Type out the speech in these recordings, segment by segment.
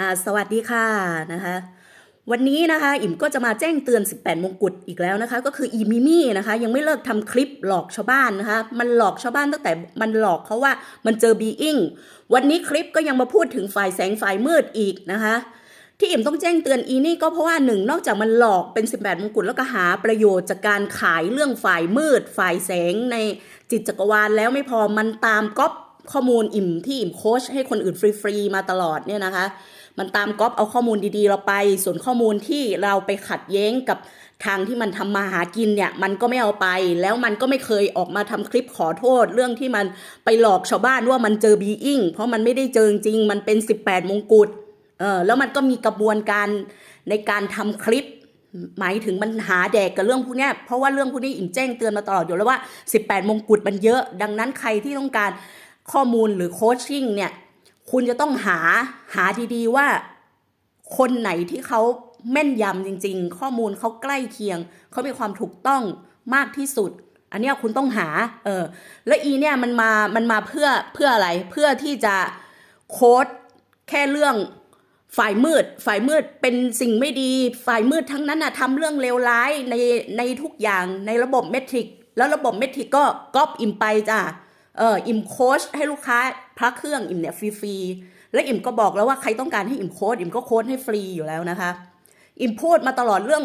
่าสวัสดีค่ะนะคะวันนี้นะคะอิ่มก็จะมาแจ้งเตือน 18 มงกุฎอีกแล้วนะคะ ก็คืออีมิมี่นะคะ ยังไม่เลิกทำคลิปหลอกชาวบ้านนะคะ มันหลอกชาวบ้านตั้งแต่มันหลอกเขาว่ามันเจอบีอิงวันนี้คลิปก็ยังมาพูดถึงฝ่ายแสงฝ่ายมืดอีกนะคะ ที่อิ่มต้องแจ้งเตือนอีนี่ก็เพราะว่าหนึ่งนอกจากมันหลอกเป็น 18 มงกุฎแล้วก็หาประโยชน์จากการขายเรื่องฝ่ายมืด ฝ่ายแสงในจิตจักรวาลแล้วไม่พอมันตามก๊อปข้อมูลอิ่มที่อิ่มโค้ชให้คนอื่นฟรีๆมาตลอดเนี่ยนะคะ มันตามก๊อปเอาข้อมูลดีๆ เราไป ส่วนข้อมูลที่เราไปขัดแย้งกับทางที่มันทำมาหากินเนี่ยมันก็ไม่เอาไป แล้วมันก็ไม่เคยออกมาทำคลิปขอโทษ เรื่องที่มันไปหลอกชาวบ้านว่ามันเจอบีอิงเพราะมันไม่ได้เจอจริงมันเป็น 18 มงกุฎเออแล้วมันก็มีกระบวนการในการทำคลิปหมายถึงมันหาแดกกับเรื่องพวกนี้เพราะว่าเรื่องพวกนี้อิ่มแจ้งเตือนมาตลอดอยู่แล้วว่า 18 มงกุฎมันเยอะ ดังนั้นใครที่ต้องการข้อมูลหรือโคชชิ่งเนี่ย คุณจะต้องหาหาดีๆว่า คนไหนที่เขาแม่นยำจริง ๆ ข้อมูลเขาใกล้เคียง เขามีความถูกต้องมากที่สุด อันเนี้ยคุณต้องหา เออ และอีเนี่ยมันมา มันมาเพื่อ เพื่ออะไร เพื่อที่จะโค้ดแค่เรื่องฝ่ายมืด ฝ่ายมืดเป็นสิ่งไม่ดี ฝ่ายมืดทั้งนั้นน่ะทำเรื่องเลวร้ายในในทุกอย่างในระบบเมทริก แล้วระบบเมทริกก็ก๊อปอิมไปจ้ะ เอออิมโค้ชให้ลูกค้าพระเครื่องอิ่มเนี่ยฟรีๆและอิ่มก็บอกแล้วว่าใครต้องการให้อิ่มโค้ดอิมก็โค้ดให้ฟรีอยู่แล้วนะคะ อิ่มพูดมาตลอดเรื่อง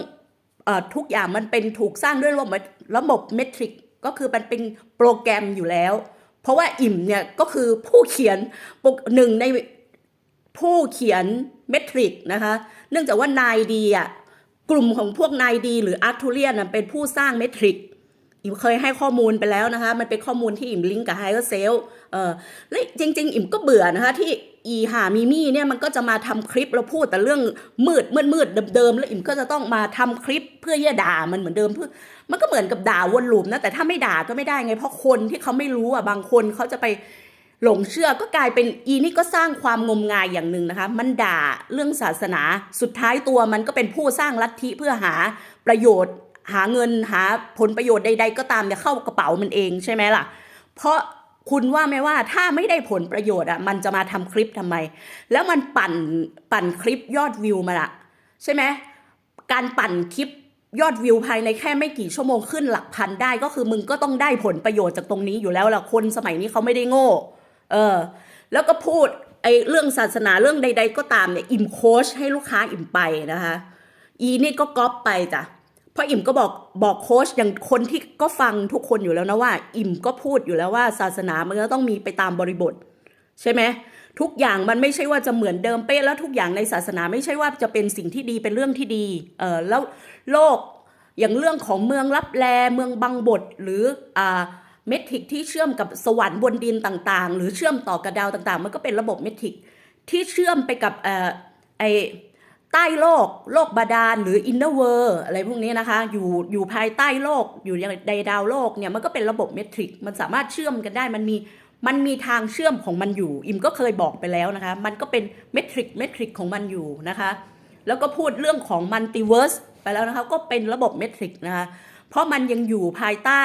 เออทุกอย่างมันเป็นถูกสร้างด้วยระบบระบบเมทริกก็คือมันเป็นโปรแกรมอยู่แล้ว เพราะว่าอิ่มเนี่ยก็คือผู้เขียนหนึ่งในผู้เขียนเมทริกนะคะ เนื่องจากว่านายดีอะกลุ่มของพวกนายดี หรืออาร์ทูเรียนเป็นผู้สร้างเมทริก อิมเคยให้ข้อมูลไปแล้วนะคะ มันเป็นข้อมูลที่อิมลิงก์กับไฮเออร์เซลเออและจริง ๆ อิมก็เบื่อนะคะที่อีหามีมี่เนี่ยมันก็จะมาทำคลิปแล้วพูดแต่เรื่องมืดมืดมืดเดิมๆแล้วอิมก็จะต้องมาทำคลิปเพื่อจะด่ามันเหมือนเดิมเพื่อมันก็เหมือนกับด่าวนลูปนะแต่ถ้าไม่ด่าก็ไม่ได้ไงเพราะคนที่เขาไม่รู้อะบางคนเขาจะไปหลงเชื่อก็กลายเป็นอีนี่ก็สร้างความงมงายอย่างหนึ่งนะคะ มันด่าเรื่องศาสนาสุดท้ายตัวมันก็เป็นผู้สร้างลัทธิเพื่อหาประโยชน์ หาเงินหาผลประโยชน์ใด ๆ ก็ตามเนี่ยเข้ากระเป๋ามันเองใช่ไหมล่ะ เพราะคุณว่าไหมว่าถ้าไม่ได้ผลประโยชน์อะมันจะมาทำคลิปทำไม แล้วมันปั่นปั่นคลิปยอดวิวมาละใช่ไหมการปั่นคลิปยอดวิวภายในแค่ไม่กี่ชั่วโมงขึ้นหลักพันได้ก็คือมึงก็ต้องได้ผลประโยชน์จากตรงนี้อยู่แล้วล่ะคนสมัยนี้เขาไม่ได้โง่ เออ แล้วก็พูดไอ้เรื่องศาสนาเรื่องใด ๆ ก็ตามเนี่ยอิ่มโคชให้ลูกค้าอิ่มไปนะคะ อีนี่ก็ก๊อปไปจ้ะ ราะอิ่มก็บอกบอกโค้ชอย่างคนที่ก็ฟังทุกคนอยู่แล้วนะว่า อิ่มก็พูดอยู่แล้วว่าศาสนามันก็ต้องมีไปตามบริบท ใช่ไหมทุกอย่างมันไม่ใช่ว่าจะเหมือนเดิมเป๊ะแล้วทุกอย่างในศาสนาไม่ใช่ว่าจะเป็นสิ่งที่ดีเป็นเรื่องที่ดีเออแล้วโลกอย่างเรื่องของเมืองรับแลเมืองบังบทหรืออ่าเมทริกที่เชื่อมกับสวรรค์บนดินต่างๆ หรือเชื่อมต่อกับดาวต่างๆ มันก็เป็นระบบเมทริกที่เชื่อมไปกับเอ่อไอ ใต้โลก โลกบาดาลหรืออินเนอร์เวอร์อะไรพวกนี้นะคะ อยู่อยู่ภายใต้โลกอยู่ในดาวโลกเนี่ยมันก็เป็นระบบเมทริกมันสามารถเชื่อมกันได้มันมีมันมีทางเชื่อมของมันอยู่ อิมก็เคยบอกไปแล้วนะคะ มันก็เป็นเมทริกเมทริกของมันอยู่นะคะ แล้วก็พูดเรื่องของมัลติเวิร์สไปแล้วนะคะ ก็เป็นระบบเมทริกนะคะ เพราะมันยังอยู่ภายใต้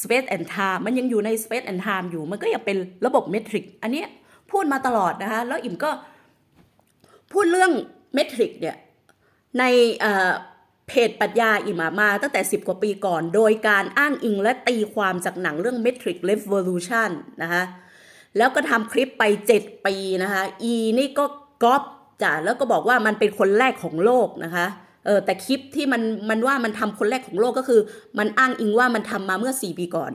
Space and Time มันยังอยู่ใน Space and Time อยู่ มันก็ยังเป็นระบบเมทริก อันนี้พูดมาตลอดนะคะ แล้วอิมก็พูดเรื่อง เมทริกเนี่ยในเพจปรัชญาอิมามาตั้งแต่ 10 กว่าปีก่อน โดยการอ้างอิงและตีความจากหนังเรื่อง Metric Revolution นะคะแล้วก็ทำคลิปไป 7 ปีนะคะอีนี่ก็ก๊อปจ้ะแล้วก็บอกว่ามันเป็นคนแรกของโลกนะคะเออแต่คลิปที่มันมันว่ามันทำคนแรกของโลกก็คือ มันอ้างอิงว่ามันทำมาเมื่อ 4 ปีก่อน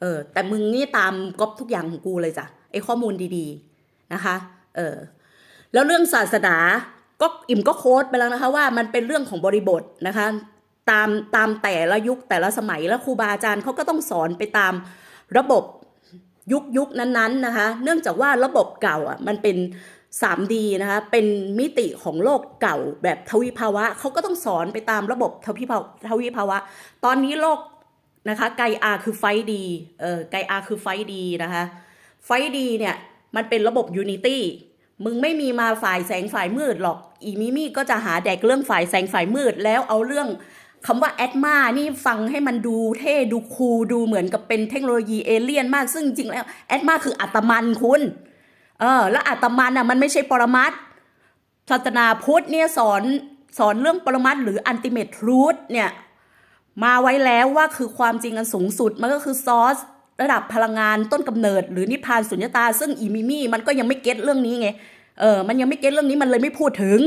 เออแต่มึงนี่ตามก๊อปทุกอย่างของกูเลยจ้ะไอข้อมูลดีๆนะคะเออแล้วเรื่องศาสนา ก็อิ่มก็โค้ดไปแล้วนะคะว่ามันเป็นเรื่องของบริบทนะคะตามตามแต่ละยุคแต่ละสมัยแล้วครูบาอาจารย์เขาก็ต้องสอนไปตามระบบยุคยุคนั้นๆนะคะเนื่องจากว่าระบบเก่าอะมันเป็น 3D นะคะเป็นมิติของโลกเก่าแบบทวิภาวะเขาก็ต้องสอนไปตามระบบทวิภาวทวิภาวะ ตอนนี้โลกนะคะไกอาคือไฟดีเออไกอาคือไฟดีนะคะไฟดีเนี่ยมันเป็นระบบ Unity มึงไม่มีมาฝ่ายแสงฝ่ายมืดหรอก อีมิมี่ก็จะหาแดกเรื่องฝ่ายแสงฝ่ายมืด แล้วเอาเรื่องคำว่าแอดมานี่ฟังให้มันดูเท่ดูคูลดูเหมือนกับเป็นเทคโนโลยีเอเลี่ยนมาก ซึ่งจริงแล้วแอดมาคืออัตมันคุณ เออ แล้วอัตมันอะมันไม่ใช่ปรมัตศาสนาพุทธเนี่ยสอนสอนเรื่องปรมัตถ์หรืออันติเมททรูธเนี่ย มาไว้แล้วว่าคือความจริงอันสูงสุด มันก็คือซอส ระดับพลังงานต้นกำเนิด หรือนิพพานสุญญตา ซึ่งอีมิมี่มันก็ยังไม่เก็ตเรื่องนี้ไงเออมันยังไม่เก็ตเรื่องนี้มันเลยไม่พูดถึง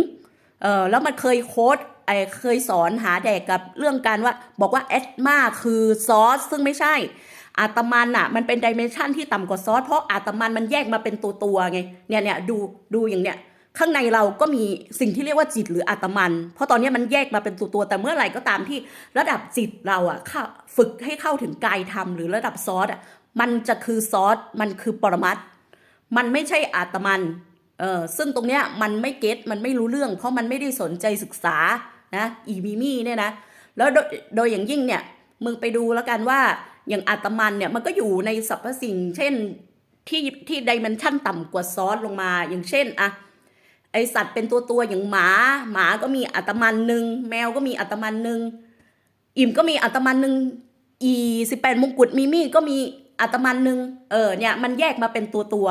เออแล้วมันเคยโค้ดไอเคยสอนหาแดกกับเรื่องการว่า บอกว่าแอดมาคือซอสซึ่งไม่ใช่ อาตมันอะมันเป็นดิเมนชันที่ต่ำกว่าซอสเพราะอาตมันมันแยกมาเป็นตัวตัวไงเนี่ยเนี่ยดูดูอย่างเนี้ย ข้างในเราก็มีสิ่งที่เรียกว่าจิตหรืออาตมัน เพราะตอนนี้มันแยกมาเป็นตัวตัวแต่เมื่อไหร่ก็ตามที่ระดับจิตเราอะฝึกให้เข้าถึงกายธรรมหรือระดับซอสอะมันจะคือซอสมันคือปรมัตถ์มันไม่ใช่อาตมันเออซึ่งตรงเนี้ยมันไม่เก็ตมันไม่รู้เรื่อง เพราะมันไม่ได้สนใจศึกษานะอีมีมี่เนี่ยนะแล้วโดยโดยอย่างยิ่งเนี่ยมึงไปดูแล้วกันว่าอย่างอาตมันเนี่ยมันก็อยู่ในสรรพสิ่ง เช่นที่ที่ดิเมนชันต่ำกว่าซอสลงมาอย่างเช่นอะ ไอสัตว์เป็นตัวตัวอย่างหมา หมาก็มีอัตมันหนึ่งแมวก็มีอัตมันหนึ่งอิ่มก็มีอัตมันหนึ่งอีสิบแปดมงกุฎมีมีก็มีอัตมันหนึ่งเออเนี่ยมันแยกมาเป็นตัวตัว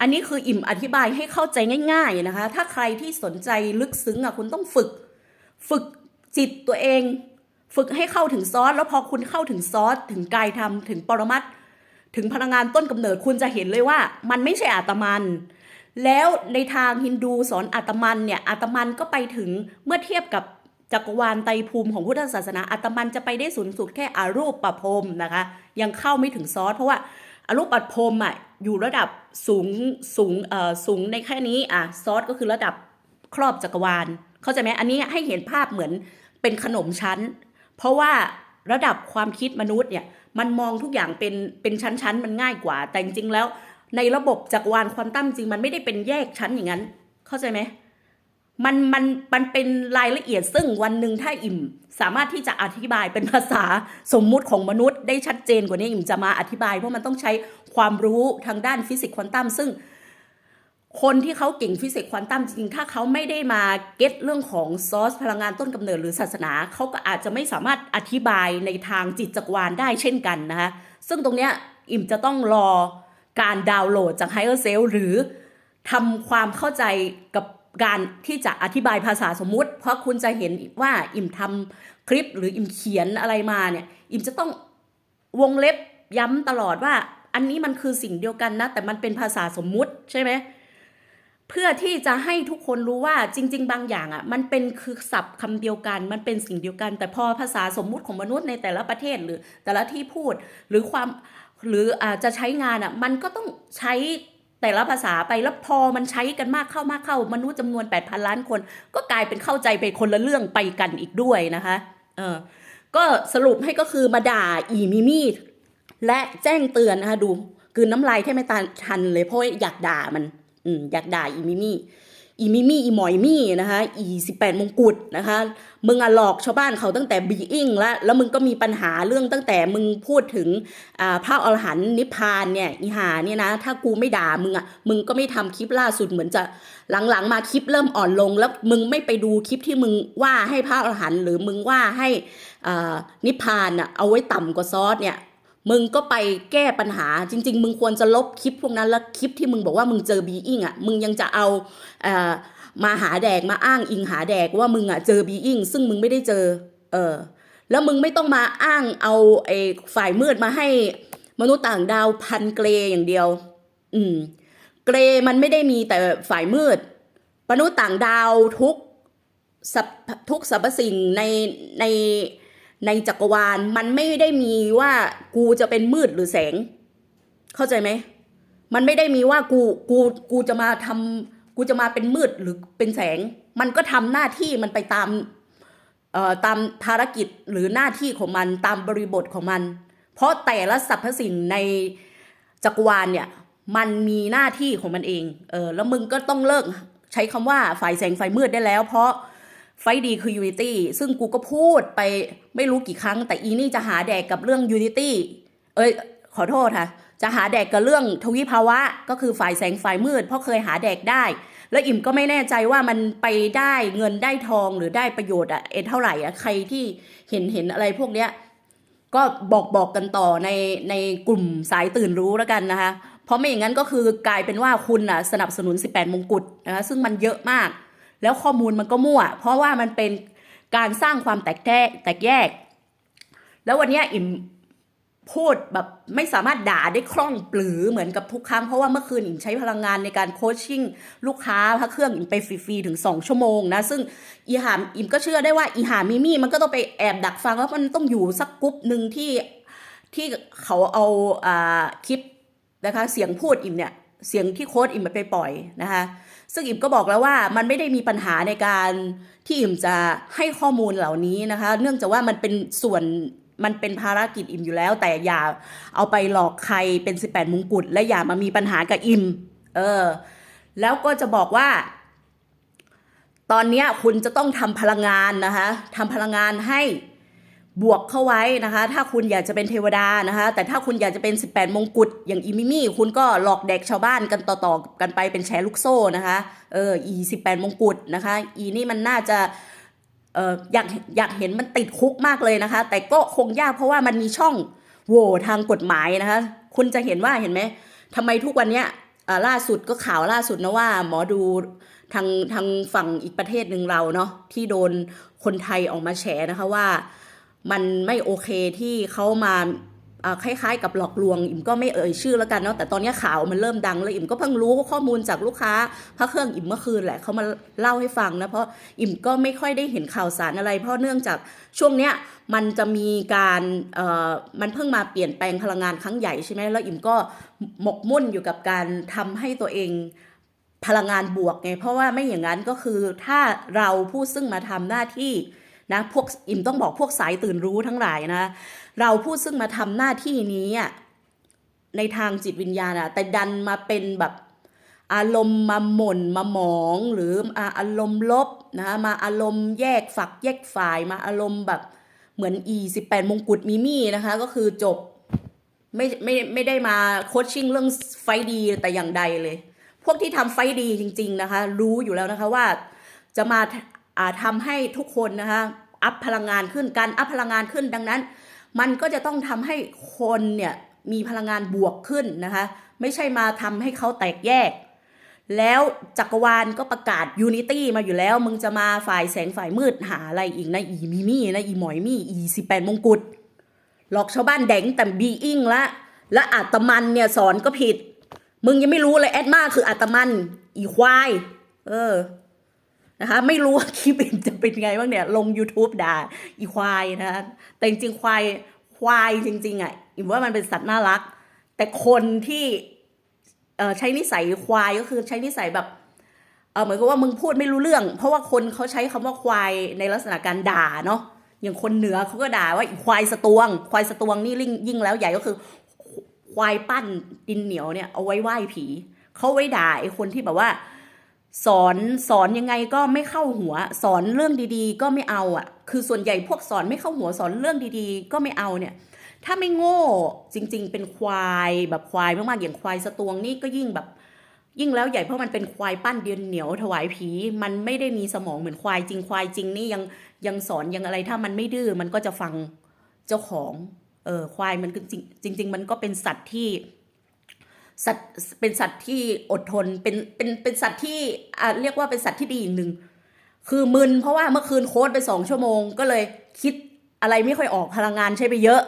อันนี้คืออิ่มอธิบายให้เข้าใจง่าย ๆนะคะ ถ้าใครที่สนใจลึกซึ้งอะคุณต้องฝึก ฝึกจิตตัวเอง ฝึกให้เข้าถึงซอสแล้วพอคุณเข้าถึงซอสถึงกายธรรมถึงปรมัตถึงพลังงานต้นกำเนิดคุณจะเห็นเลยว่า มันไม่ใช่อาตมัน แล้วในทางฮินดูสอนอาตมันเนี่ยอาตมันก็ไปถึงเมื่อเทียบกับจักรวาลไตรภูมิของพุทธศาสนาอาตมันจะไปได้สูงสุดแค่อารูปปภพนะคะ ยังเข้าไม่ถึงซอสเพราะว่าอารูปปภพอะอยู่ระดับสูงสูงเอ่อสูงในแค่นี้อะซอสก็คือระดับครอบจักรวาล เข้าใจไหมอันนี้ให้เห็นภาพเหมือนเป็นขนมชั้น เพราะว่าระดับความคิดมนุษย์เนี่ยมันมองทุกอย่างเป็นเป็นชั้นๆ มันง่ายกว่า แต่จริงๆแล้ว ในระบบจักรวาลควอนตัมจริงมันไม่ได้เป็นแยกชั้นอย่างนั้น เข้าใจไหมมันมันมันเป็นรายละเอียดซึ่งวันหนึ่งถ้าอิ่ม สามารถที่จะอธิบายเป็นภาษาสมมุติของมนุษย์ได้ชัดเจนกว่านี้อิ่มจะมาอธิบาย เพราะมันต้องใช้ความรู้ทางด้านฟิสิกส์ควอนตัมซึ่ง คนที่เขาเก่งฟิสิกส์ควอนตัมจริงถ้าเขาไม่ได้มาเก็ตเรื่องของซอสพลังงานต้นกำเนิดหรือศาสนา เขาก็อาจจะไม่สามารถอธิบายในทางจิตจักรวาลได้เช่นกันนะคะซึ่งตรงเนี้ยอิ่มจะต้องรอ การดาวน์โหลดจาก Higher Self หรือทำความเข้าใจกับการที่จะอธิบายภาษาสมมุติ เพราะคุณจะเห็นว่าอิ่มทำคลิปหรืออิ่มเขียนอะไรมาเนี่ย อิ่มจะต้องวงเล็บย้ำตลอดว่าอันนี้มันคือสิ่งเดียวกันนะ แต่มันเป็นภาษาสมมุติใช่ไหมเพื่อที่จะให้ทุกคนรู้ว่าจริง ๆ บางอย่างอะมันเป็นคือศัพท์คำเดียวกัน มันเป็นสิ่งเดียวกัน แต่พอภาษาสมมุติของมนุษย์ในแต่ละประเทศหรือแต่ละที่พูด หรือความ หรืออาจจะใช้งานอะมันก็ต้องใช้แต่ละภาษาไปแล้วพอมันใช้กันมากเข้ามากเข้ามนุษย์จำนวน 8,000 ล้านคน ก็กลายเป็นเข้าใจไปคนละเรื่องไปกันอีกด้วยนะคะเออก็สรุปให้ก็คือมาด่าอีมิมี่และแจ้งเตือนนะคะดูกลืนน้ำลายแค่ไม่ตาทันเลยเพราะอยากด่ามัน อืมอยากด่าอีมิมี่ อีมิมี่อีหมอยมี่นะคะอีสิบแปดมงกุฎนะคะมึงอะหลอกชาวบ้านเขาตั้งแต่บีอิงแล้วแล้วมึงก็มีปัญหาเรื่องตั้งแต่มึงพูดถึงพระอรหันต์นิพพานเนี่ยอีหาเนี่ยนะถ้ากูไม่ด่ามึงอะมึงก็ไม่ทำคลิปล่าสุดเหมือนจะหลังๆมาคลิปเริ่มอ่อนลง แล้วมึงไม่ไปดูคลิปที่มึงว่าให้พระอรหันต์หรือมึงว่าให้นิพพานอะเอาไว้ต่ำกว่าซอสเนี่ย มึงก็ไปแก้ปัญหาจริง ๆ มึงควรจะลบคลิปพวกนั้นแล้วคลิปที่มึงบอกว่ามึงเจอบีอิงอะมึงยังจะเอาเอ่อมาหาแดกมาอ้างอิงหาแดกว่ามึงอะเจอบีอิงซึ่งมึงไม่ได้เจอเออแล้วมึงไม่ต้องมาอ้างเอาไอ้ฝ่ายมืดมาให้มนุษย์ต่างดาวพันเกรอย่างเดียว อืม เกรมันไม่ได้มีแต่ฝ่ายมืดมนุษย์ต่างดาวทุกสรรพทุกสรรพสิ่งในใน ในจักรวาลมันไม่ได้มีว่ากูจะเป็นมืดหรือแสง เข้าใจไหมมันไม่ได้มีว่ากูกูกูจะมาทำกูจะมาเป็นมืดหรือเป็นแสง มันก็ทำหน้าที่มันไปตามเอ่อตามภารกิจหรือหน้าที่ของมันตามบริบทของมัน เพราะแต่ละสรรพสิ่งในจักรวาลเนี่ยมันมีหน้าที่ของมันเองเออแล้วมึงก็ต้องเลิกใช้คำว่าฝ่ายแสงฝ่ายมืดได้แล้ว เพราะ ไฟดีคือ Unity ซึ่งกูก็พูดไปไม่รู้กี่ครั้ง แต่อีนี่จะหาแดกกับเรื่อง Unity เอ้ยขอโทษค่ะ จะหาแดกกับเรื่องทวิภาวะ ก็คือฝ่ายแสงฝ่ายมืด เพราะเคยหาแดกได้ แล้วอิ่มก็ไม่แน่ใจว่ามันไปได้เงินได้ทองหรือได้ประโยชน์อะเอ็นเท่าไหร่อะใครที่เห็นเห็นอะไรพวกเนี้ยก็บอกบอกกันต่อในในกลุ่มสายตื่นรู้แล้วกันนะคะ เพราะไม่อย่างนั้นก็คือกลายเป็นว่าคุณน่ะสนับสนุน 18 มงกุฎนะคะซึ่งมันเยอะมาก แล้วข้อมูลมันก็มั่ว เพราะว่ามันเป็นการสร้างความแตกแยกแตกแยก แล้ววันนี้อิ่มพูดแบบไม่สามารถด่าได้คล่องปลือเหมือนกับทุกครั้ง เพราะว่าเมื่อคืนอิ่มใช้พลังงานในการโคชชิ่งลูกค้าพระเครื่องอิ่มไปฟรีๆถึง 2 ชั่วโมงนะ ซึ่งอีหามอิ่มก็เชื่อได้ว่าอีหามิมี่มันก็ต้องไปแอบดักฟังแล้วมันต้องอยู่สักกรุ๊ปหนึ่งที่ที่เขาเอาอ่าคลิปนะคะเสียงพูดอิ่มเนี่ยเสียงที่โค้ดอิ่มไปปล่อยนะคะ ซึ่งอิ่มก็บอกแล้วว่ามันไม่ได้มีปัญหาในการที่อิ่มจะให้ข้อมูลเหล่านี้นะคะ เนื่องจากว่ามันเป็นส่วนมันเป็นภารกิจอิ่มอยู่แล้ว แต่อย่าเอาไปหลอกใครเป็น 18มงกุฎและอย่ามามีปัญหากับอิ่มเออ แล้วก็จะบอกว่า ตอนนี้คุณจะต้องทำพลังงานนะคะทำพลังงานให้ บวกเข้าไว้นะคะ ถ้าคุณอยากจะเป็นเทวดานะคะ แต่ถ้าคุณอยากจะเป็น 18 มงกุฎอย่างอีมิมี่คุณก็หลอกเด็กชาวบ้านกันต่อๆกันไปเป็นแชร์ลูกโซ่นะคะเอออี 18 มงกุฎนะคะ อีนี่มันน่าจะเอออยากอยากเห็นมันติดคุกมากเลยนะคะ แต่ก็คงยากเพราะว่ามันมีช่องโหว่ทางกฎหมายนะคะ คุณจะเห็นว่าเห็นไหมทำไมทุกวันเนี้ยอ่าล่าสุดก็ข่าวล่าสุดนะว่า หมอดูทางทางฝั่งอีกประเทศหนึ่งเราเนาะที่โดนคนไทยออกมาแฉนะคะว่า มันไม่โอเคที่เขามาคล้ายๆ กับหลอกลวงอิมก็ไม่เอ่ยชื่อแล้วกันเนาะแต่ตอนนี้ข่าวมันเริ่มดังแล้วอิมก็เพิ่งรู้ข้อมูลจากลูกค้าพระเครื่องอิมเมื่อคืนแหละเขามาเล่าให้ฟังนะเพราะอิมก็ไม่ค่อยได้เห็นข่าวสารอะไร เพราะเนื่องจากช่วงเนี้ยมันจะมีการเอ่อมันเพิ่งมาเปลี่ยนแปลงพลังงานครั้งใหญ่ใช่ไหมแล้วอิมก็หมกมุ่นอยู่กับการทำให้ตัวเองพลังงานบวกไงเพราะว่าไม่อย่างนั้นก็คือถ้าเราผู้ซึ่งมาทำหน้าที่ นะพวกอิ่มต้องบอกพวกสายตื่นรู้ทั้งหลายนะ เราผู้ซึ่งมาทำหน้าที่นี้ในทางจิตวิญญาณอะแต่ดันมาเป็นแบบอารมณ์มาหม่นมาหมองหรืออารมณ์ลบนะมาอารมณ์แยกฝักแยกฝ่ายมาอารมณ์แบบเหมือนอี18มงกุฎมิมี่นะคะ ก็คือจบไม่ไม่ไม่ได้มาโคชชิ่งเรื่องไฟดีแต่อย่างใดเลย พวกที่ทำไฟดีจริง ๆนะคะ รู้อยู่แล้วนะคะว่าจะมาทำให้ทุกคนนะคะ อัพพลังงานขึ้นการอัพพลังงานขึ้นดังนั้น มันก็จะต้องทำให้คนเนี่ยมีพลังงานบวกขึ้นนะคะ ไม่ใช่มาทำให้เขาแตกแยก แล้วจักรวาลก็ประกาศยูนิตี้มาอยู่แล้ว มึงจะมาฝ่ายแสงฝ่ายมืดหาอะไรอีกนะอีมิมี่นะอีหมอยมี่อีสิบแปดมงกุฎหลอกชาวบ้านแดงแต่บีอิงละและอาตมันเนี่ยสอนก็ผิด มึงยังไม่รู้เลยแอดมาคืออาตมัน อีควาย เออ นะคะ ไม่รู้ว่าคลิปอื่นจะเป็นไงบ้างเนี่ยลง YouTube ด่าอีควายนะคะแต่จริงๆควายควายจริง ๆอะอิมว่ามันเป็นสัตว์น่ารัก แต่คนที่ใช้นิสัยควายก็คือใช้นิสัยแบบเออเหมือนกับว่ามึงพูดไม่รู้เรื่อง เพราะว่าคนเขาใช้คำว่าควายในลักษณะการด่าเนาะอย่างคนเหนือเขาก็ด่าว่าควายสตวง ควายสตวงนี่ยิ่งยิ่งแล้วใหญ่ก็คือ ควายปั้นดินเหนียวเนี่ยเอาไว้ไหว้ผีเขาไว้ด่าไอ้คนที่แบบว่า สอนสอนยังไงก็ไม่เข้าหัว สอนเรื่องดีๆ ก็ไม่เอาอะ คือส่วนใหญ่พวกสอนไม่เข้าหัวสอนเรื่องดีๆ ก็ไม่เอาเนี่ย ถ้าไม่โง่จริง ๆ เป็นควายแบบควายมากๆอย่างควายสตวงนี่ก็ยิ่งแบบ ยิ่งแล้วใหญ่เพราะมันเป็นควายปั้นเดียนเหนียวถวายผี มันไม่ได้มีสมองเหมือนควายจริงควายจริงนี่ยังยังสอนยังอะไรถ้ามันไม่ดื้อมันก็จะฟังเจ้าของเออควายมันจริงจริง ๆ มันก็เป็นสัตว์ที่ สัตว์เป็นสัตว์ที่อดทนเป็นเป็นเป็นสัตว์ที่อ่าเรียกว่าเป็นสัตว์ที่ดีอย่างหนึ่งคือมึนเพราะว่าเมื่อคืนโค้ดไปสองชั่วโมง ก็เลยคิดอะไรไม่ค่อยออกพลังงานใช้ไปเยอะ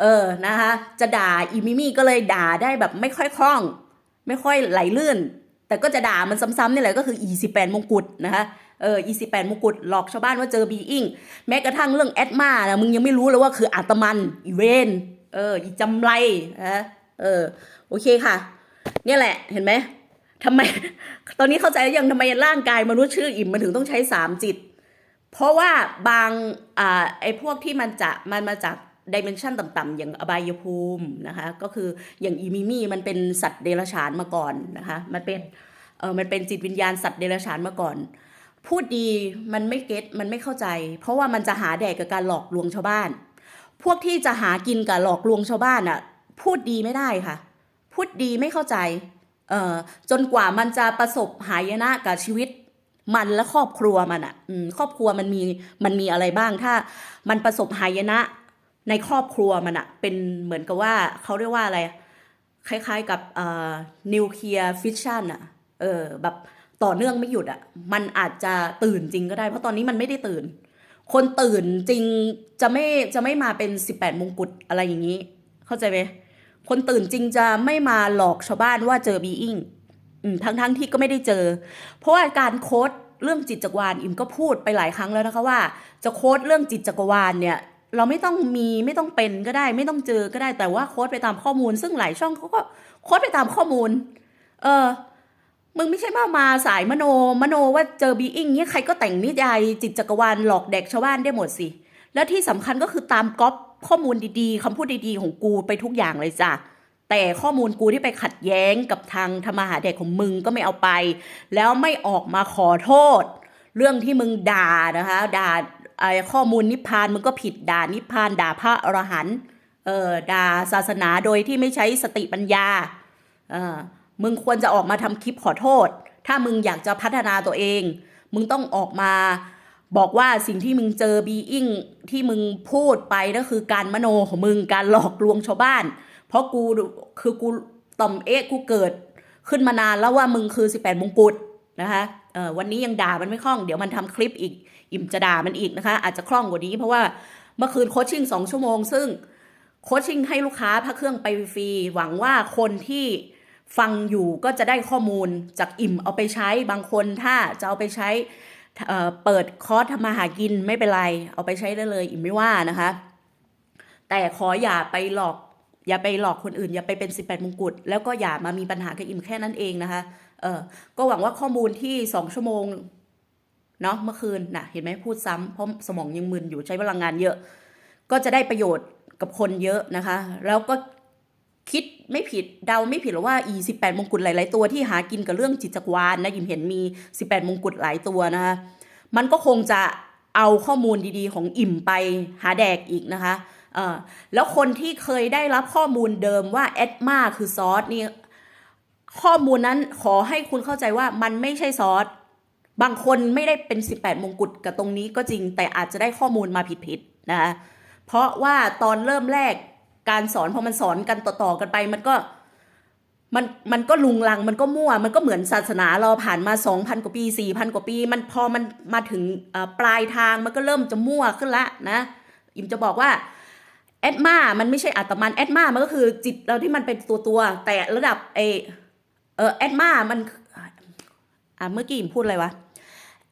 เออนะคะจะด่าอีมิมี่ก็เลยด่าได้แบบไม่ค่อยคล่อง ไม่ค่อยไหลลื่น แต่ก็จะด่ามันซ้ำๆนี่แหละก็คืออีสิแปดมงกุฎนะคะเอออีสิแปดมงกุฎหลอกชาวบ้านว่าเจอบีอิงแม้กระทั่งเรื่องแอดมานะมึงยังไม่รู้เลยว่าคืออาตมันอีเวนเอออีจำไรนะเออ อเคค่ะ เนี่ยแหละเห็นไหมทำไม ตอนนี้เข้าใจแล้วยังทำไมร่างกายมนุษย์ชื่ออิ่มมันถึงต้องใช้สามจิต เพราะว่าบางอ่าไอ้พวกที่มันจะมันมาจากดิเมนชันต่ำๆอย่างอบายภูมินะคะก็คืออย่างอีมิมี่มันเป็นสัตว์เดรัจฉานมาก่อนนะคะมันเป็นเออมันเป็นจิตวิญญาณสัตว์เดรัจฉานมาก่อน พูดดีมันไม่เก็ตมันไม่เข้าใจ เพราะว่ามันจะหาแดกกับการหลอกลวงชาวบ้าน พวกที่จะหากินกับหลอกลวงชาวบ้านอะพูดดีไม่ได้ค่ะ พูดดีไม่เข้าใจเอ่อจนกว่ามันจะประสบหายนะกับชีวิตมันและครอบครัวมันอะครอบครัวมันมีมันมีอะไรบ้าง ถ้ามันประสบหายนะ ในครอบครัวมันอะ เป็นเหมือนกับว่าเขาเรียกว่าอะไร คล้ายๆกับนิวเคลียร์ฟิชชันอะเออแบบต่อเนื่องไม่หยุดอะมันอาจจะตื่นจริงก็ได้ เพราะตอนนี้มันไม่ได้ตื่น คนตื่นจริงจะไม่จะไม่มาเป็น 18 มงกุฎอะไรอย่างนี้ เข้าใจไหม คนตื่นจริงจะไม่มาหลอกชาวบ้านว่าเจอบีอิงทั้งทั้งๆที่ก็ไม่ได้เจอ เพราะว่าการโค้ดเรื่องจิตจักรวาลอิมก็พูดไปหลายครั้งแล้วนะคะว่า จะโค้ดเรื่องจิตจักรวาลเนี่ยเราไม่ต้องมีไม่ต้องเป็นก็ได้ ไม่ต้องเจอก็ได้แต่ว่าโค้ดไปตามข้อมูล ซึ่งหลายช่องเขาก็โค้ดไปตามข้อมูล เออมึงไม่ใช่มามาสายมโนมโนว่าเจอบีอิงเนี่ยใครก็แต่งนิยายจิตจักรวาลหลอกเด็กชาวบ้านได้หมดสิ แล้วที่สำคัญก็คือตามก๊อป ข้อมูลดีๆคำพูดดีๆของกูไปทุกอย่างเลยจ้ะแต่ข้อมูลกูที่ไปขัดแย้งกับทางธรรมหาเด็กของมึงก็ไม่เอาไป แล้วไม่ออกมาขอโทษ เรื่องที่มึงด่านะคะด่าไอ้ข้อมูลนิพพานมึงก็ผิดด่านิพพานด่าพระอรหันต์เออด่าศาสนาโดยที่ไม่ใช้สติปัญญาเออมึงควรจะออกมาทำคลิปขอโทษ ถ้ามึงอยากจะพัฒนาตัวเอง มึงต้องออกมา บอกว่าสิ่งที่มึงเจอบีอิงที่มึงพูดไปก็คือการมโนของมึงการหลอกลวงชาวบ้าน เพราะกูคือกูต่อมเอ๊ะกูเกิดขึ้นมานานแล้วว่ามึงคือ18มงกุฎนะคะวันนี้ยังด่ามันไม่คล่อง เดี๋ยวมันทำคลิปอีก อิ่มจะด่ามันอีกนะคะ อาจจะคล่องกว่านี้ เพราะว่าเมื่อคืนโคชชิ่งสองชั่วโมง ซึ่งโคชชิ่งให้ลูกค้าพระเครื่องไปฟรี หวังว่าคนที่ฟังอยู่ก็จะได้ข้อมูลจากอิ่มเอาไปใช้ บางคนถ้าจะเอาไปใช้ เอ่อเปิดคอร์สทำมาหากินไม่เป็นไร เอาไปใช้ได้เลยอิ่มไม่ว่านะคะ แต่ขออย่าไปหลอก อย่าไปหลอกคนอื่น อย่าไปเป็น 18 มงกุฎแล้วก็อย่ามามีปัญหากับอิ่มแค่นั้นเองนะคะเออก็หวังว่าข้อมูลที่ 2 ชั่วโมงเนาะเมื่อคืนนะเห็นไหมพูดซ้ำเพราะสมองยังมึนอยู่ใช้พลังงานเยอะ ก็จะได้ประโยชน์กับคนเยอะนะคะ แล้วก็ คิดไม่ผิดเดาไม่ผิดหรอว่าอี18มงกุฎหลาย ๆ ตัวที่หากินกับเรื่องจิตจักรวาลนะยิมเห็นมี18มงกุฎหลายตัวนะคะมันก็คงจะเอาข้อมูลดีๆ ของอิ่มไปหาแดกอีกนะคะเออแล้วคนที่เคยได้รับข้อมูลเดิมว่าแอดมาคือซอสนี่ข้อมูลนั้นขอให้คุณเข้าใจว่ามันไม่ใช่ซอสบางคนไม่ได้เป็น 18 มงกุฎกับตรงนี้ก็จริงแต่อาจจะได้ข้อมูลมาผิดๆนะคะเพราะว่าตอนเริ่มแรก การสอนพอมันสอนกันต่อๆกันไป มันก็มันมันก็ลุงลังมันก็มั่ว มันก็เหมือนศาสนาเราผ่านมา 2,000 กว่าปี 4,000 กว่าปี มันพอมันมาถึงปลายทางมันก็เริ่มจะมั่วขึ้นละนะอิมจะบอกว่าแอดมามันไม่ใช่อัตมันแอดมามันก็คือจิตเราที่มันเป็นตัวตัว แต่ระดับเอเออแอดมามันอ่าเมื่อกี้อิมพูดอะไรวะ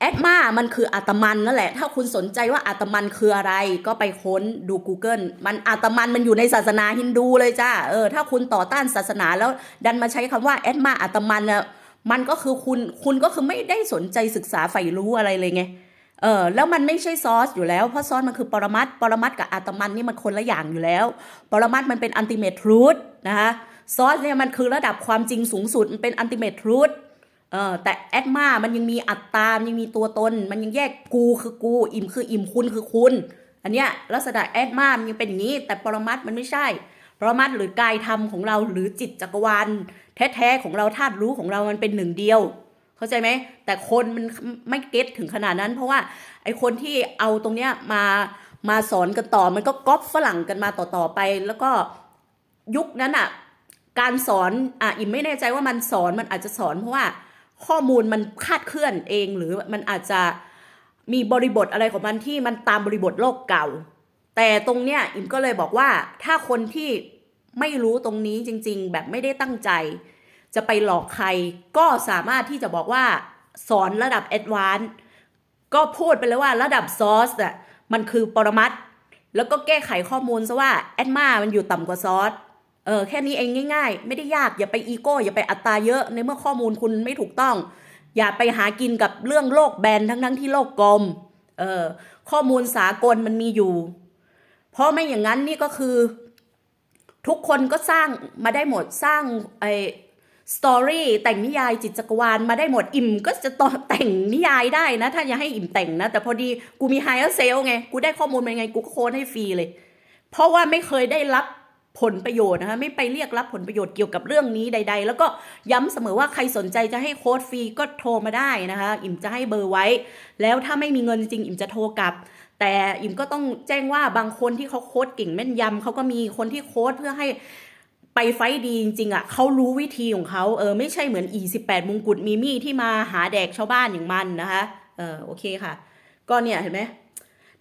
แอดมามันคืออาตมันนั่นแหละ ถ้าคุณสนใจว่าอาตมันคืออะไร ก็ไปค้นดู Google มันอาตมันมันอยู่ในศาสนาฮินดูเลยจ้า เออ ถ้าคุณต่อต้านศาสนาแล้ว ดันมาใช้คำว่าแอดมาอาตมันน่ะมันก็คือคุณ คุณก็คือไม่ได้สนใจศึกษาใฝ่รู้อะไรเลยไง เออ แล้วมันไม่ใช่ซอสอยู่แล้ว เพราะซอสมันคือปรมัตปรมัตกับอาตมันนี่มันคนละอย่างอยู่แล้ว ปรมัตมันเป็นอันติเมททรูธนะคะ ซอสเนี่ยมันคือระดับความจริงสูงสุด มันเป็นอันติเมททรูธ เออแต่แอดมามันยังมีอัตตา มันยังมีตัวตน มันยังแยกกูคือกู อิ่มคืออิ่มคุณคือคุณ อันเนี้ยลักษณะแอดมามันยังเป็นอย่างนี้ แต่ปรมัตมันไม่ใช่ ปรมัตหรือกายธรรมของเราหรือจิตจักรวาลแท้ๆของเราธาตุรู้ของเรามันเป็นหนึ่งเดียว เข้าใจไหม แต่คนมันไม่เก็ตถึงขนาดนั้น เพราะว่าไอคนที่เอาตรงเนี้ยมามาสอนกันต่อ มันก็ก๊อปฝรั่งกันมาต่อๆไป แล้วก็ยุคนั้นอะ การสอนอะอิ่มไม่แน่ใจว่ามันสอนมันอาจจะสอนเพราะว่า ข้อมูลมันคาดเคลื่อนเอง หรือมันอาจจะมีบริบทอะไรของมันที่มันตามบริบทโลกเก่า แต่ตรงเนี้ยอิมก็เลยบอกว่าถ้าคนที่ไม่รู้ตรงนี้จริง ๆ แบบไม่ได้ตั้งใจ จะไปหลอกใครก็สามารถที่จะบอกว่าสอนระดับแอดวานซ์ก็พูดไปเลยว่าระดับซอสอะมันคือปรมัตแล้วก็แก้ไขข้อมูลซะว่าแอดมามันอยู่ต่ำกว่าซอส เออแค่นี้เองง่าย ๆ ไม่ได้ยากอย่าไปอีโก้อย่าไปอัตตราเยอะในเมื่อข้อมูลคุณไม่ถูกต้อง อย่าไปหากินกับเรื่องโลกแบนทั้งทั้งๆที่โลกกลมเออข้อมูลสากลมันมีอยู่ เพราะไม่อย่างนั้นนี่ก็คือ ทุกคนก็สร้างมาได้หมดสร้างไอ้สตอรี่แต่งนิยายจิตจักรวาลมาได้หมดอิ่มก็จะต่อแต่งนิยายได้นะ ถ้าอยากให้อิ่มแต่งนะ แต่พอดีกูมีไฮเออร์เซลไง กูได้ข้อมูลมาไง กูก็โค้ดให้ฟรีเลย เพราะว่าไม่เคยได้รับ ผลประโยชน์นะคะไม่ไปเรียกรับผลประโยชน์เกี่ยวกับเรื่องนี้ใด ๆ แล้วก็ย้ำเสมอว่าใครสนใจจะให้โค้ดฟรีก็โทรมาได้นะคะ อิ่มจะให้เบอร์ไว้ แล้วถ้าไม่มีเงินจริง อิ่มจะโทรกลับ แต่อิ่มก็ต้องแจ้งว่าบางคนที่เขาโค้ดเก่งแม่นยำเขาก็มีคนที่โค้ดเพื่อให้ไปไฟดีจริงๆอะเขารู้วิธีของเขาเออไม่ใช่เหมือนอี18มงกุฎมีมี่ที่มาหาแดกชาวบ้านอย่างมันนะคะเออโอเคค่ะ ก็เนี่ยเห็นไหม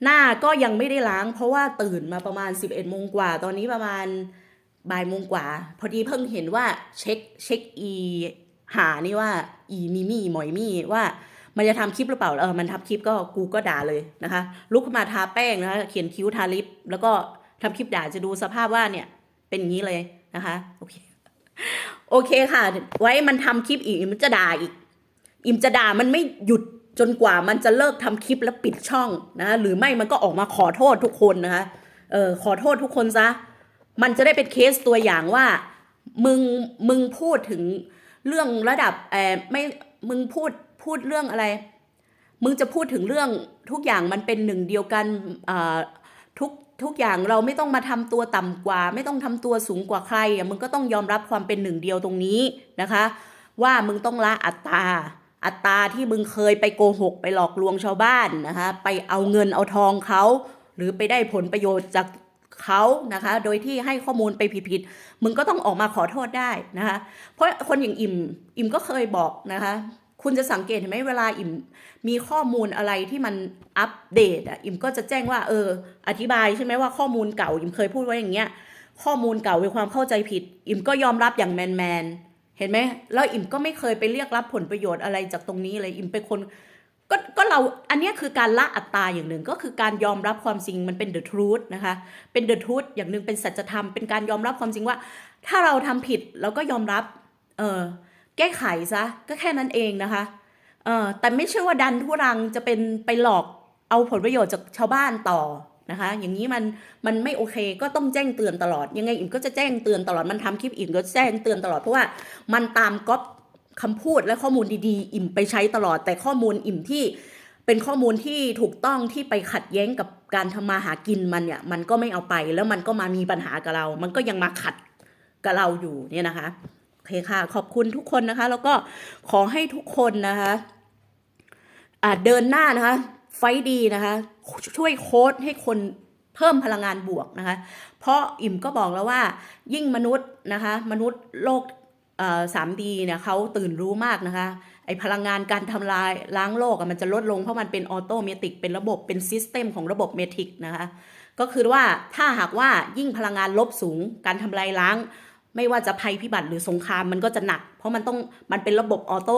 หน้าก็ยังไม่ได้ล้าง เพราะว่าตื่นมาประมาณ 11โมงกว่า ตอนนี้ประมาณบ่ายโมงกว่า พอดีเพิ่งเห็นว่าเช็คเช็คอีหานี่ว่าอีมิมี่หมอยมี่ว่ามันจะทำคลิปหรือเปล่า เออ มันทำคลิปก็กูก็ด่าเลยนะคะ ลุกมาทาแป้งนะคะ เขียนคิ้วทาลิป แล้วก็ทำคลิปด่าจะดูสภาพว่าเนี่ย เป็นอย่างนี้เลยนะคะ โอเค โอเคค่ะ ไว้มันทำคลิปอีก มันจะด่าอีก อิมจะด่ามันไม่หยุด จนกว่ามันจะเลิกทำคลิปแล้วปิดช่องนะหรือไม่มันก็ออกมาขอโทษทุกคนนะคะเออขอโทษทุกคนซะมันจะได้เป็นเคสตัวอย่างว่า มึงมึงพูดถึงเรื่องระดับเออไม่มึงพูดพูดเรื่องอะไร มึงจะพูดถึงเรื่องทุกอย่างมันเป็นหนึ่งเดียวกันอ่าทุกทุกอย่างเราไม่ต้องมาทำตัวต่ำกว่า ไม่ต้องทำตัวสูงกว่าใครอะมึงก็ต้องยอมรับความเป็นหนึ่งเดียวตรงนี้นะคะ ว่ามึงต้องละอัตตา อัตราที่มึงเคยไปโกหก ไปหลอกลวงชาวบ้านนะคะไปเอาเงินเอาทองเขาหรือไปได้ผลประโยชน์จากเขานะคะ โดยที่ให้ข้อมูลไปผิดๆมึงก็ต้องออกมาขอโทษได้นะคะ เพราะคนอย่างอิ่มอิ่มก็เคยบอกนะคะ คุณจะสังเกตเห็นไหมเวลาอิ่มมีข้อมูลอะไรที่มันอัปเดตอะอิ่มก็จะแจ้งว่าเออ อธิบายใช่ไหมว่าข้อมูลเก่าอิ่มเคยพูดไว้อย่างเงี้ยข้อมูลเก่าเป็นความเข้าใจผิด อิ่มก็ยอมรับอย่างแมนแมน เห็นไหมแล้วอิ่มก็ไม่เคยไปเรียกรับผลประโยชน์อะไรจากตรงนี้เลยอิ่มเป็นคนก็ก็เราอันนี้คือการละอัตตาอย่างหนึ่งก็คือการยอมรับความจริงมันเป็น the truth นะคะเป็น the truth อย่างหนึ่งเป็นสัจธรรมเป็นการยอมรับความจริงว่า ถ้าเราทำผิดเราก็ยอมรับเออแก้ไขซะก็แค่นั้นเองนะคะเออแต่ไม่ใช่ว่าดันทุรังจะเป็นไปหลอกเอาผลประโยชน์จากชาวบ้านต่อ นะคะ อย่างนี้มันมันไม่โอเคก็ต้องแจ้งเตือนตลอด ยังไงอิ่มก็จะแจ้งเตือนตลอดมันทำคลิปอิ่มก็แจ้งเตือนตลอดเพราะว่ามันตามก๊อปคำพูดและข้อมูลดีๆ อิ่มไปใช้ตลอด แต่ข้อมูลอิ่มที่เป็นข้อมูลที่ถูกต้องที่ไปขัดแย้งกับการทำมาหากินมันเนี่ยมันก็ไม่เอาไปแล้วมันก็มามีปัญหากับเรา มันก็ยังมาขัดกับเราอยู่เนี่ยนะคะโอเคค่ะ ขอบคุณทุกคนนะคะ แล้วก็ขอให้ทุกคนนะคะเดินหน้านะคะ ไฟดีนะคะ ช่วยโค้ดให้คนเพิ่มพลังงานบวกนะคะ เพราะอิ่มก็บอกแล้วว่ายิ่งมนุษย์นะคะ มนุษย์โลกสามดีเนี่ยเขาตื่นรู้มากนะคะ ไอพลังงานการทำลายล้างโลกมันจะลดลงเพราะมันเป็นออโตเมติกเป็นระบบเป็นซิสเต็มของระบบเมทิกนะคะ ก็คือว่าถ้าหากว่ายิ่งพลังงานลบสูง การทำลายล้าง ไม่ว่าจะภัยพิบัติหรือสงครามมันก็จะหนัก เพราะมันต้องมันเป็นระบบออโต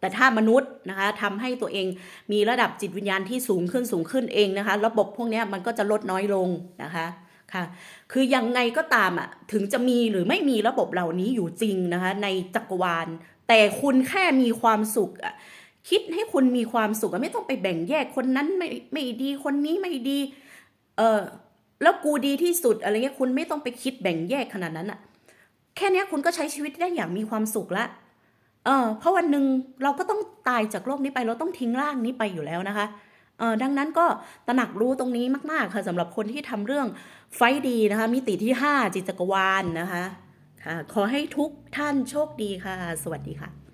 แต่ถ้ามนุษย์นะคะทำให้ตัวเองมีระดับจิตวิญญาณที่สูงขึ้นสูงขึ้นเองนะคะ ระบบพวกนี้มันก็จะลดน้อยลงนะคะค่ะ คือยังไงก็ตามอะถึงจะมีหรือไม่มีระบบเหล่านี้อยู่จริงนะคะในจักรวาล แต่คุณแค่มีความสุขอะคิดให้คุณมีความสุขไม่ต้องไปแบ่งแยกคนนั้นไม่ไม่ดีคนนี้ไม่ดีเออแล้วกูดีที่สุดอะไรเงี้ยคุณไม่ต้องไปคิดแบ่งแยกขนาดนั้นอะแค่นี้คุณก็ใช้ชีวิตได้อย่างมีความสุขละ เออเพราะวันหนึ่งเราก็ต้องตายจากโลกนี้ไปเราต้องทิ้งร่างนี้ไปอยู่แล้วนะคะเออดังนั้นก็ตระหนักรู้ตรงนี้มาก ๆ ค่ะสำหรับคนที่ทำเรื่องไฟดีนะคะ มิติที่ 5 จิตจักรวาลนะคะค่ะขอให้ทุกท่านโชคดีค่ะ สวัสดีค่ะ